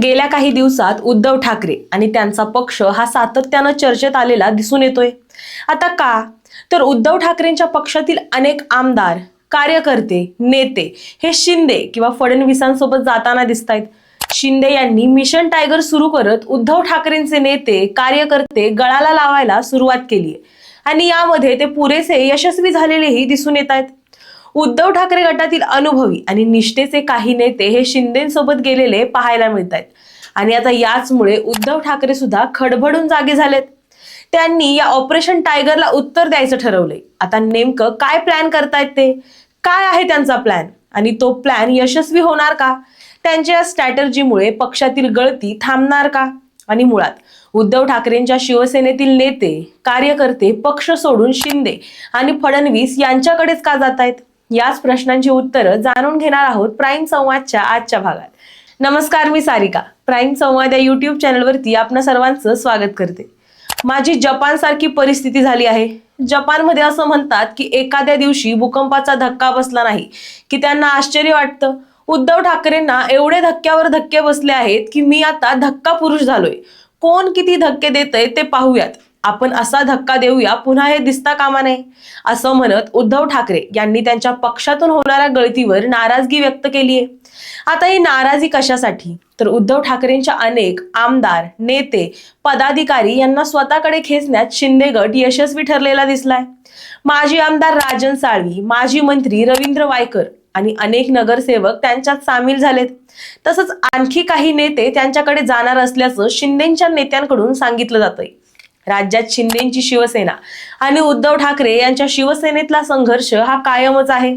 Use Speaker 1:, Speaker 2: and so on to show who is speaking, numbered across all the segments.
Speaker 1: गेल्या काही दिवसात उद्धव ठाकरे आणि त्यांचा पक्ष हा सातत्यानं चर्चेत आलेला दिसून येतोय. आता का? तर उद्धव ठाकरेंच्या पक्षातील अनेक आमदार कार्यकर्ते नेते हे शिंदे किंवा फडणवीसांसोबत जाताना दिसत आहेत शिंदे यांनी मिशन टायगर सुरू करत उद्धव ठाकरेंचे नेते कार्यकर्ते गळाला लावायला सुरुवात केली आहे आणि यामध्ये ते पुरेसे यशस्वी झालेलेही दिसून येत आहेत उद्धव ठाकरे गटातील अनुभवी आणि निष्ठेचे काही नेते हे शिंदेसोबत गेलेले पाहायला मिळत आहेत आणि आता याचमुळे उद्धव ठाकरे सुद्धा खडबडून जागे झालेत. त्यांनी या ऑपरेशन टायगरला उत्तर द्यायचं ठरवलंय. आता नेमकं काय प्लॅन करतायत ते? काय आहे त्यांचा प्लॅन? आणि तो प्लॅन यशस्वी होणार का? त्यांच्या स्ट्रॅटर्जीमुळे पक्षातील गळती थांबणार का? आणि मुळात उद्धव ठाकरेंच्या शिवसेनेतील नेते कार्यकर्ते पक्ष सोडून शिंदे आणि फडणवीस यांच्याकडेच का जात आहेत याच प्रश्नांची उत्तरं जाणून घेणार आहोत प्राईम संवादच्या आजच्या भागात. नमस्कार मी सारिका. प्राईम संवाद या युट्यूब चॅनलवरती आपणा सर्वांचं स्वागत करते. माझी जपान सारखी परिस्थिती झाली आहे. जपानमध्ये असं म्हणतात की एखाद्या दिवशी भूकंपाचा धक्का बसला नाही की त्यांना आश्चर्य वाटतं. उद्धव ठाकरेंना एवढे धक्क्यावर धक्के बसले आहेत की मी आता धक्का पुरुष झालोय. कोण किती धक्के देतय ते पाहूयात. आपण असा धक्का देऊया पुन्हा हे दिसता कामा नये. असं म्हणत उद्धव ठाकरे यांनी त्यांच्या पक्षातून होणाऱ्या गळतीवर नाराजगी व्यक्त केली आहे आता ही नाराजी कशासाठी? तर उद्धव ठाकरेंच्या अनेक आमदार नेते पदाधिकारी यांना स्वतःकडे खेचण्यात शिंदे गट यशस्वी ठरलेला दिसलाय. माजी आमदार राजन साळवी माजी मंत्री रवींद्र वायकर आणि अनेक नगरसेवक त्यांच्यात सामील झालेत. तसंच आणखी काही नेते त्यांच्याकडे जाणार असल्याचं शिंदेच्या नेत्यांकडून सांगितलं जातंय. राज्यात शिंदेची शिवसेना आणि उद्धव ठाकरे यांच्या शिवसेनेतला संघर्ष हा कायमच आहे.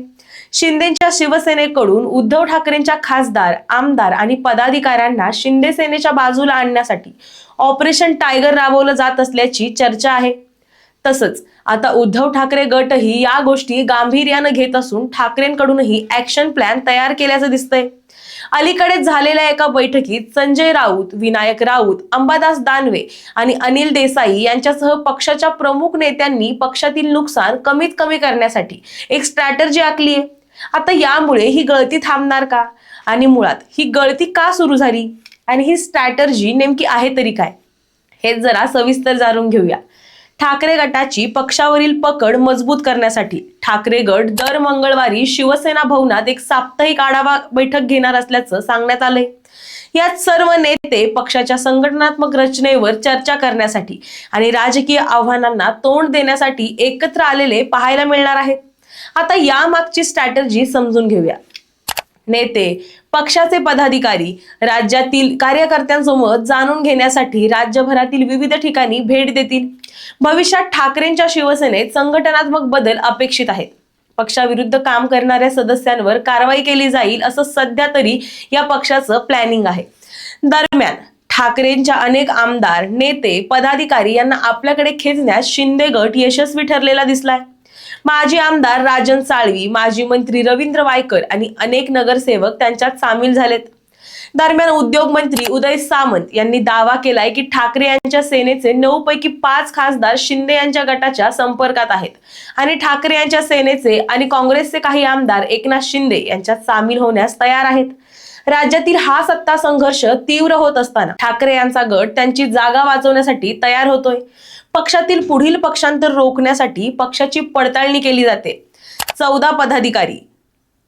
Speaker 1: शिंदेच्या शिवसेनेकडून उद्धव ठाकरेंच्या खासदार आमदार आणि पदाधिकाऱ्यांना शिंदे सेनेच्या बाजूला आणण्यासाठी ऑपरेशन टायगर राबवलं जात असल्याची चर्चा आहे. तसंच आता उद्धव ठाकरे गटही या गोष्टी गांभीर्यानं घेत असून ठाकरेंकडूनही ऍक्शन प्लॅन तयार केल्याचं दिसतंय. अलीकडेच झालेल्या एका बैठकीत संजय राऊत विनायक राऊत अंबादास दानवे आणि अनिल देसाई यांच्यासह पक्षाच्या प्रमुख नेत्यांनी पक्षातील नुकसान कमीत कमी करण्यासाठी एक स्ट्रॅटर्जी आखली आहे. आता यामुळे ही गळती थांबणार का? आणि मुळात ही गळती का सुरू झाली? आणि ही स्ट्रॅटर्जी नेमकी आहे तरी काय? हे जरा सविस्तर जाणून घेऊया. ठाकरे गटाची पक्षावरील पकड मजबूत करण्यासाठी ठाकरे गट दर मंगळवारी शिवसेना भवनात एक साप्ताहिक आढावा बैठक घेणार असल्याचं सांगण्यात आलंय. यात सर्व नेते पक्षाच्या संघटनात्मक रचनेवर चर्चा करण्यासाठी आणि राजकीय आव्हानांना तोंड देण्यासाठी एकत्र आलेले पाहायला मिळणार आहेत. आता यामागची स्ट्रॅटर्जी समजून घेऊया. नेते पक्षाचे पदाधिकारी राज्यातील कार्यकर्त्यांसोबत जाणून घेण्यासाठी राज्यभरातील विविध ठिकाणी भेट देतील. भविष्यात ठाकरेंच्या शिवसेनेत संघटनात्मक बदल अपेक्षित आहेत. पक्षाविरुद्ध काम करणाऱ्या सदस्यांवर कारवाई केली जाईल असं सध्या तरी या पक्षाचं प्लॅनिंग आहे. दरम्यान ठाकरेंच्या अनेक आमदार नेते पदाधिकारी यांना आपल्याकडे खेचण्यास शिंदे गट यशस्वी ठरलेला दिसलाय. माजी आमदार राजन साळवी माजी मंत्री रवींद्र वायकर आणि अनेक नगरसेवक त्यांच्यात सामील झालेत. दरम्यान उद्योग मंत्री उदय सामंत यांनी दावा केलाय की ठाकरे यांच्या सेनेचे नऊ पैकी पाच खासदार शिंदे यांच्या गटाच्या संपर्कात आहेत. आणि ठाकरे यांच्या सेनेचे आणि काँग्रेसचे काही आमदार एकनाथ शिंदे यांच्यात सामील होण्यास तयार आहेत. राज्यातील हा सत्ता संघर्ष तीव्र होत असताना ठाकरे यांचा गट त्यांची जागा वाचवण्यासाठी तयार होतोय. पक्षातील पुढील पक्षांतर रोखण्यासाठी पक्षाची पडताळणी केली जाते. चौदा पदाधिकारी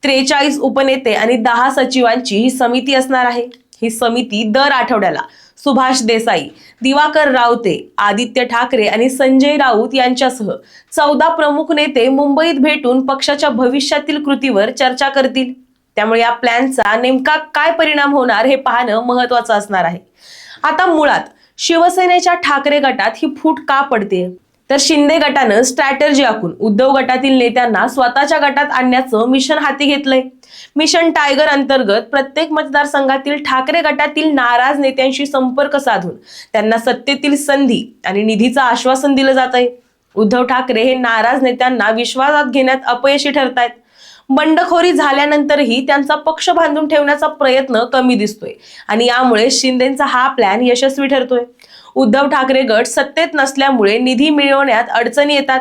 Speaker 1: त्रेचाळीस उपनेते आणि दहा सचिवांची ही समिती असणार आहे. ही समिती दर आठवड्याला सुभाष देसाई दिवाकर रावते आदित्य ठाकरे आणि संजय राऊत यांच्यासह चौदा प्रमुख नेते मुंबईत भेटून पक्षाच्या भविष्यातील कृतीवर चर्चा करतील. त्यामुळे या प्लॅनचा नेमका काय परिणाम होणार हे पाहणं महत्वाचं असणार आहे. आता मुळात शिवसेनेच्या ठाकरे गटात ही फूट का पडते तर शिंदे गटानं स्ट्रॅटर्जी आखून उद्धव गटातील नेत्यांना स्वतःच्या गटात आणण्याचं मिशन हाती घेतलंय. मिशन टायगर अंतर्गत प्रत्येक मतदारसंघातील ठाकरे गटातील नाराज नेत्यांशी संपर्क साधून त्यांना सत्तेतील संधी आणि निधीचं आश्वासन दिलं जात आहे उद्धव ठाकरे हे नाराज नेत्यांना विश्वासात घेण्यात अपयशी ठरतायत. बंडखोरी झाल्यानंतरही त्यांचा पक्ष बांधून ठेवण्याचा प्रयत्न कमी दिसतोय. आणि यामुळे शिंदेचा हा प्लॅन यशस्वी ठरतोय. उद्धव ठाकरे गट सत्तेत नसल्यामुळे निधी मिळवण्यात अडचणी येतात.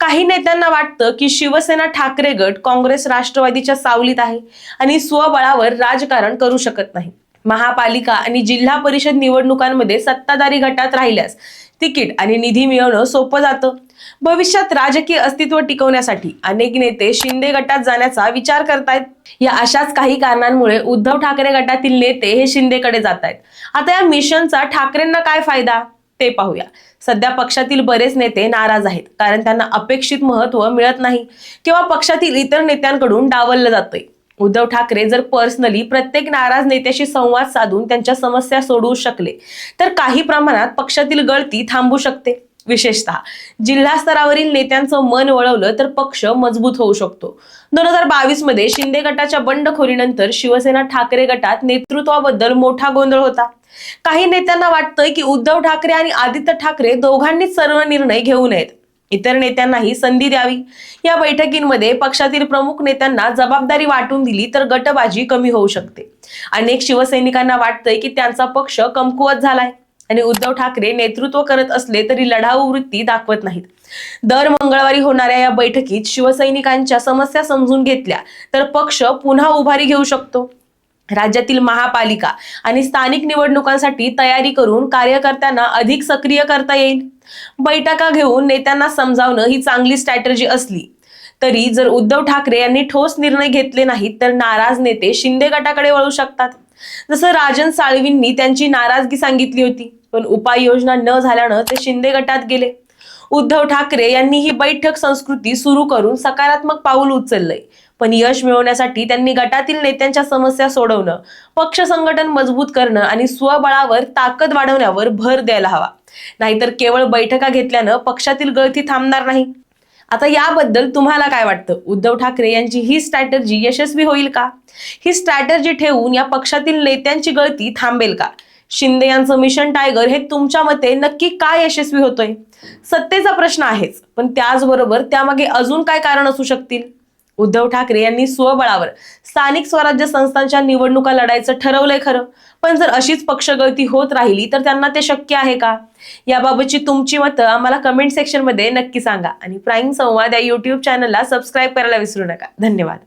Speaker 1: काही नेत्यांना वाटतं की शिवसेना ठाकरे गट काँग्रेस राष्ट्रवादीच्या सावलीत आहे आणि स्वबळावर राजकारण करू शकत नाही. महापालिका आणि जिल्हा परिषद निवडणुकांमध्ये सत्ताधारी गटात राहिल्यास तिकीट आणि निधी मिळवणं सोपं जातं. भविष्यात राजकीय अस्तित्व टिकवण्यासाठी अनेक नेते शिंदे गटात जाण्याचा विचार करतायत. या अशाच काही कारणांमुळे उद्धव ठाकरे गटातील नेते हे शिंदेकडे जात आहेत आता या मिशनचा ठाकरेंना काय फायदा? ते पाहूया. सध्या पक्षातील बरेच नेते नाराज आहेत कारण त्यांना अपेक्षित महत्त्व मिळत नाही किंवा पक्षातील इतर नेत्यांकडून डावललं जातंय. उद्धव ठाकरे जर पर्सनली प्रत्येक नाराज नेत्याशी संवाद साधून त्यांच्या समस्या सोडवू शकले तर काही प्रमाणात पक्षातील गळती थांबू शकते. विशेषतः जिल्हा स्तरावरील नेत्यांचं मन वळवलं तर पक्ष मजबूत होऊ शकतो. दोन हजार बावीसमध्ये शिंदे गटाच्या बंडखोरीनंतर शिवसेना ठाकरे गटात नेतृत्वाबद्दल मोठा गोंधळ होता. काही नेत्यांना वाटतंय की उद्धव ठाकरे आणि आदित्य ठाकरे दोघांनीच सर्व निर्णय घेऊ नयेत. इतर नेत्यांनाही संधी द्यावी. या बैठकींमध्ये पक्षातील प्रमुख नेत्यांना जबाबदारी वाटून दिली तर गटबाजी कमी होऊ शकते. अनेक शिवसैनिकांना वाटतंय की त्यांचा पक्ष कमकुवत झालाय आणि उद्धव ठाकरे नेतृत्व करत असले तरी लढाऊ वृत्ती दाखवत नाहीत. दर मंगळवारी होणाऱ्या या बैठकीत शिवसैनिकांच्या समस्या समजून घेतल्या तर पक्ष पुन्हा उभारी घेऊ शकतो. राज्यातील महापालिका आणि स्थानिक निवडणुकांसाठी तयारी करून कार्यकर्त्यांना अधिक सक्रिय करता येईल. बैठका घेऊन नेत्यांना समजावणं ही चांगली स्ट्रॅटर्जी असली तरी जर उद्धव ठाकरे यांनी ठोस निर्णय घेतले नाहीत तर नाराज नेते शिंदे गटाकडे वळू शकतात. जसं राजन साळवींनी त्यांची नाराजगी सांगितली होती पण उपाययोजना न झाल्यानं ते शिंदे गटात गेले. उद्धव ठाकरे यांनी ही बैठक संस्कृती सुरू करून सकारात्मक पाऊल उचललंय. पण यश मिळवण्यासाठी त्यांनी गटातील नेत्यांच्या समस्या सोडवणं पक्ष संघटन मजबूत करणं आणि स्वबळावर ताकद वाढवण्यावर भर द्यायला हवा. नाहीतर केवळ बैठका घेतल्यानं पक्षातील गळती थांबणार नाही. आता याबद्दल तुम्हाला काय वाटतं? उद्धव ठाकरे यांची ही स्ट्रॅटर्जी यशस्वी होईल का? ही स्ट्रॅटर्जी ठेवून या पक्षातील नेत्यांची गळती थांबेल का? शिंदे यांचं मिशन टायगर हे तुमच्या मते नक्की काय यशस्वी होतोय? सत्तेचा प्रश्न आहेच पण त्याचबरोबर त्यामागे अजून काय कारण असू शकतील? उद्धव ठाकरे यांनी स्वबळावर स्थानिक स्वराज्य संस्थांच्या निवडणुका लढायचं ठरवलंय खरं. पण जर अशीच पक्षगळती होत राहिली तर त्यांना ते शक्य आहे का? याबाबतची तुमची मतं आम्हाला कमेंट सेक्शनमध्ये नक्की सांगा. आणि प्राईम संवाद या युट्यूब चॅनलला सबस्क्राईब करायला विसरू नका. धन्यवाद.